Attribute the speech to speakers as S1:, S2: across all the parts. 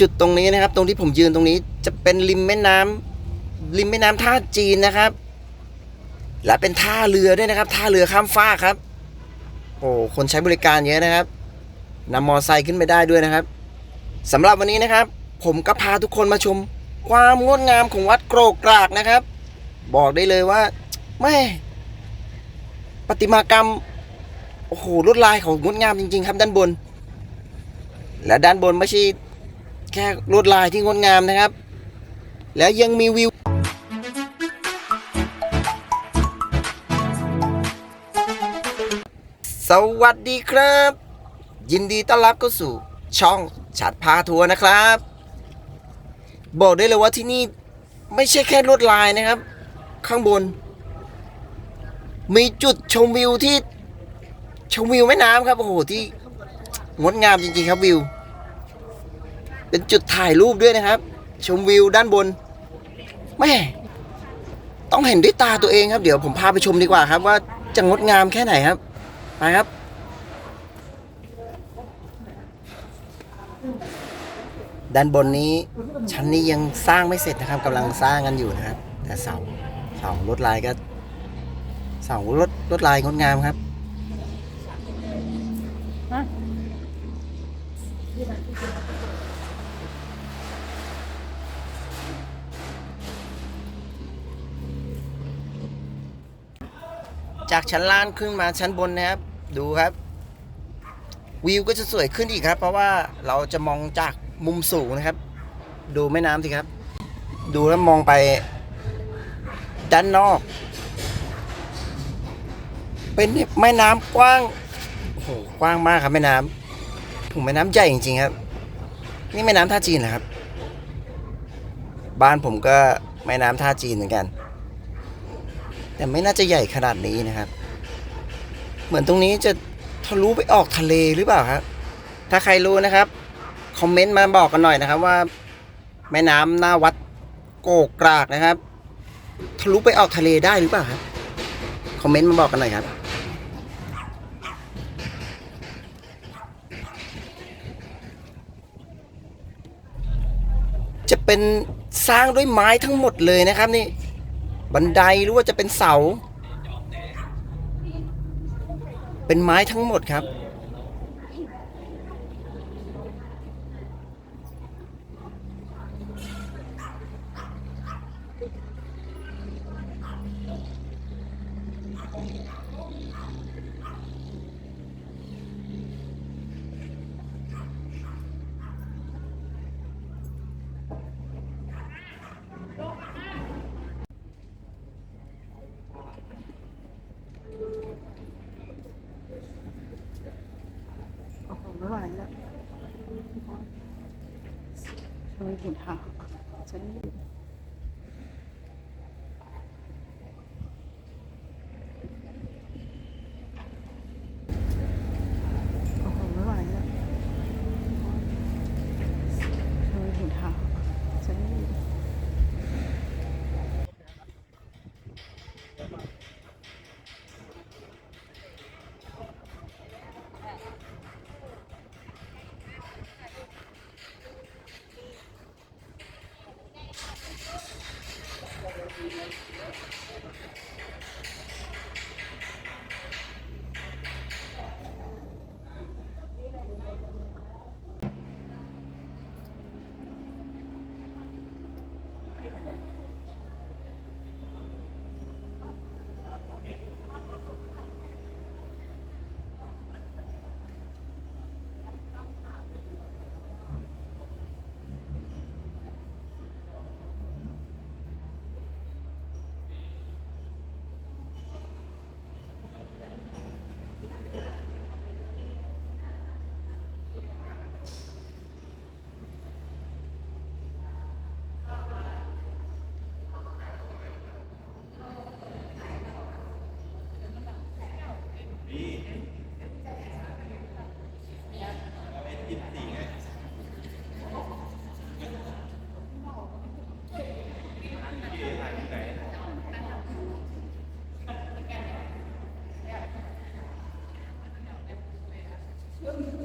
S1: จุดตรงนี้นะครับ ตรงที่ผมยืนตรงนี้จะเป็นริมแม่น้ำริมแม่น้ำท่าจีนนะครับ และเป็นท่าเรือด้วยนะครับ ท่าเรือข้ามฟากครับ โอ้คนใช้บริการเยอะนะครับนำมอไซค์ขึ้นไปได้ด้วยนะครับสำหรับวันนี้นะครับ ผมก็พาทุกคนมาชม ความงดงามของวัดโกรกกรากนะครับ บอกได้เลยว่าไม่ประติมากรรมโอ้โหลวดลายของงดงามจริง ๆ ครับด้านบน และด้านบนไม่ใช่ แค่ลวดลายที่งดงามนะครับ แล้วยังมีวิวสวัสดีครับ ยินดีต้อนรับเข้าสู่ช่องฉัดพาทัวร์นะครับ บอกได้เลยว่าที่นี่ไม่ใช่แค่ลวดลายนะครับ ข้างบน มีจุดชมวิวที่ชมวิวแม่น้ำครับโอ้โหที่งดงามจริงๆครับวิว เป็นจุดถ่ายรูปด้วยนะครับ ชมวิวด้านบนแม่ต้องเห็นด้วยตาตัวเองครับ เดี๋ยวผมพาไปชมดีกว่าครับ ว่าจะงดงามแค่ไหนครับไปครับด้านบนนี้ชั้นนี้ยังสร้างไม่เสร็จนะครับกำลังสร้างกันอยู่นะครับ แต่เสาเสาลวดลายก็เสาลวดลวดลายงดงามครับ จากชั้นล่างขึ้นมาชั้นบนนะครับ ดูครับ วิวก็จะสวยขึ้นอีกครับ เพราะว่าเราจะมองจากมุมสูงนะครับ ดูแม่น้ำสิครับ ดูแล้วมองไปด้านนอก เป็นแม่น้ำกว้างโอ้โหกว้างมากครับแม่น้ำผมแม่น้ำใหญ่จริงๆครับ นี่แม่น้ำท่าจีนเหรอครับ บ้านผมก็แม่น้ำท่าจีนเหมือนกัน แต่ไม่น่าจะใหญ่ขนาดนี้นะครับ เหมือนตรงนี้จะทะลุไปออกทะเลหรือเปล่าครับ ถ้าใครรู้นะครับ คอมเมนต์มาบอกกันหน่อยนะครับว่า แม่น้ำหน้าวัดโกกกรากนะครับ ทะลุไปออกทะเลได้หรือเปล่าครับ คอมเมนต์มาบอกกันหน่อยครับจะเป็นสร้างด้วยไม้ทั้งหมดเลยนะครับนี่ บันไดหรือว่าจะเป็นเสา เป็นไม้ทั้งหมดครับ
S2: โอ้โหไม่ไหวแล้ว ช่วยเ Thank you.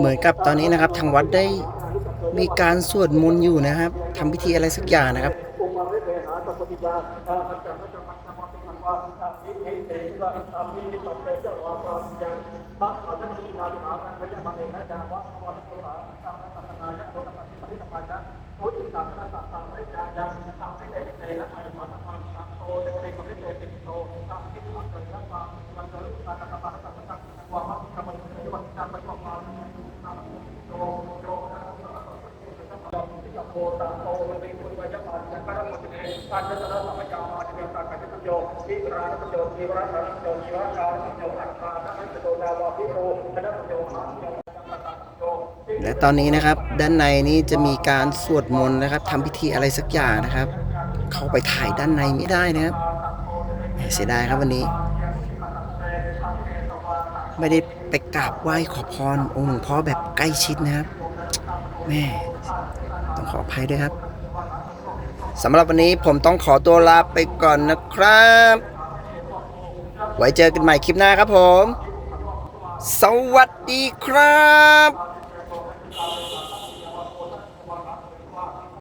S2: เห
S1: มือนกับตอนนี้นะครับ ทางวัดได้มีการสวดมนต์อยู่นะครับทำพิธีอะไรสักอย่างนะครับ โยมอัตตานะโยมดาวาพิโรคณะโยมมหาโยม และตอนนี้นะครับด้านในนี้จะมีการสวดมนต์นะครับทำพิธีอะไรสักอย่างนะครับ เข้าไปถ่ายด้านในไม่ได้นะครับเสียดายครับวันนี้ ไม่ได้ไปกราบไหว้ขอพรองค์หลวงพ่อแบบใกล้ชิดนะครับแม่ต้องขออภัยด้วยครับสำหรับวันนี้ผมต้องขอตัวลาไปก่อนนะครับ ไว้เจอกันใหม่คลิปหน้าครับผม สวัสดีครับ Thank you.